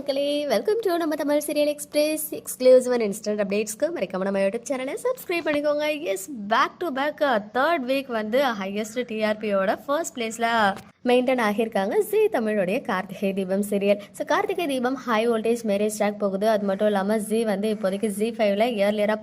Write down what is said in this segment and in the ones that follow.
மக்களே welcome to நம்ம Tamil serial express exclusive and instant அப்டேட்ஸ்க்கு மறக்காம நம்ம யூடியூப் சேனலை சப்ஸ்கிரைப் பண்ணிக்கோங்க. Yes back to back third week வந்து ஹையஸ்ட் டிஆர்பியோட ஃபர்ஸ்ட் பிளேஸில் மெயின்டைன் ஆகியிருக்காங்க. ஜி தமிழோடைய Karthigai Deepam serial so Karthigai Deepam high voltage marriage track போகுது. அது மட்டும் இல்லாமல் ஜி வந்து இப்போதைக்கு ஜி ஃபைவ்ல இயர்லியராக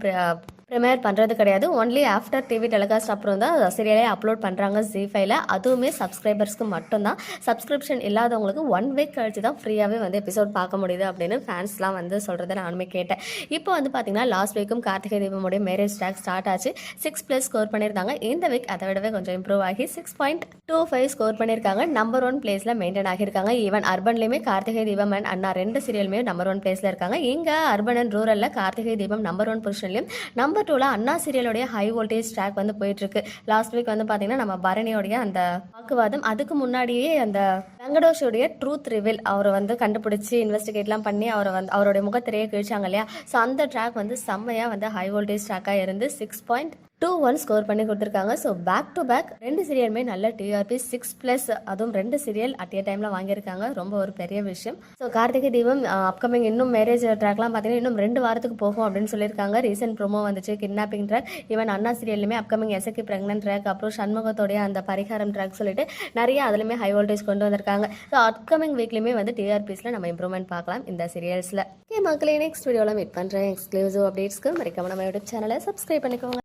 ப்ரிமேர் பண்ணுறது கிடையாது. ஒன்லி ஆஃப்டர் டிவி டெலிகாஸ்ட் அப்புறம் தான் சீரியலே அப்லோட் பண்ணுறாங்க ஜி ஃபைவ்ல அதுவுமே சப்ஸ்கிரைபர்ஸ்க்கு மட்டும்தான். சப்ஸ்கிரிப்ஷன் இல்லாதவங்களுக்கு ஒன் வீக் கழிச்சு தான் ஃப்ரீயாகவே வந்து எபிசோட் பார்க்க முடியுது அப்படின்னு ஃபேன்ஸ்லாம் வந்து சொல்கிறத நானுமே கேட்டேன். இப்போ வந்து பார்த்தீங்கன்னா லாஸ்ட் வீக்கும் கார்த்திகை தீபமுடைய மேரேஜ் ட்ராக் ஸ்டார்ட் ஆச்சு. சிக்ஸ் ப்ளஸ் ஸ்கோர் பண்ணியிருந்தாங்க. இந்த வீக் அதை விடவே கொஞ்சம் இம்ப்ரூவ் ஆகி six point two five score பண்ணியிருக்காங்க. நம்பர் ஒன் பிளேஸில் மெயின்டைன் ஆகியிருக்காங்க. ஈவன் அர்பன்லேயுமே கார்த்திகை தீபம் அண்ட் அண்ணா ரெண்டு சீரியலுமே நம்பர் ஒன் பிளேஸில் இருக்காங்க. இங்கே அர்பன் அண்ட் ரூரலில் கார்த்திகை தீபம் நம்பர் ஒன் பொசிஷன்லையும் நம்பர் டூவில் அண்ணா சீரியலுடைய ஹை வோல்டேஜ் ட்ராக் வந்து போயிட்டு இருக்கு. லாஸ்ட் வீக் வந்து பார்த்தீங்கன்னா நம்ம பரணியோடைய அந்த வாக்குவாதம் அதுக்கு முன்னாடியே அந்த வெங்கடோஷோடைய ட்ரூத் ரிவில் அவரை வந்து கண்டுபிடிச்சி இன்வெஸ்டிகேட்லாம் பண்ணி அவரை வந்து அவருடைய முகத்திரையை கிழிச்சாங்க இல்லையா? ஸோ அந்த ட்ராக் வந்து செம்மையாக வந்து ஹை வோல்டேஜ் ட்ராக்காக இருந்து six point two one score பண்ணி கொடுத்துருக்காங்க. ஸோ பேக் டு பேக் ரெண்டு சீரியலுமே நல்ல டிஆர்பி சிக்ஸ் ப்ளஸ் அதுவும் ரெண்டு சீரியல் அட் ஏ டைமில் வாங்கியிருக்காங்க. ரொம்ப ஒரு பெரிய விஷயம். ஸோ கார்த்திகை தீபம் அப்கமிங் இன்னும் மேரேஜ் ட்ராக்லாம் பார்த்தீங்கன்னா இன்னும் ரெண்டு வாரத்துக்கு போகும் அப்படின்னு சொல்லியிருக்காங்க. ரீசெண்ட் ப்ரோமோ வந்துச்சு கிட்னாப்பிங் ட்ராக் ஈவன் அண்ணா சீரியல்லுமே அப்கமிங் எசக்கி பிரெக்னன்ட் ட்ராக் அப்புறம் சண்முகத்தோடைய அந்த பரிகாரம் ட்ராக் சொல்லிட்டு நிறைய அதுலேயுமே ஹை வோல்டேஜ் கொண்டு வந்திருக்காங்க. ஸோ அப்கமிங் வீக்லையுமே வந்து டிஆர்பிஸில் நம்ம இம்ப்ரூவ்மெண்ட் பார்க்கலாம் இந்த சீரியல்ஸில் ஓகே மக்களே நெக்ஸ்ட் வீடியோவில் மீட் பண்ணுறேன் எக்ஸ்க்ளூசிவ் அப்டேட்ஸ்க்கு மறக்காம நம்ம யூடியூப் சேனலை சப்ஸ்கிரைப் பண்ணிக்கோங்க.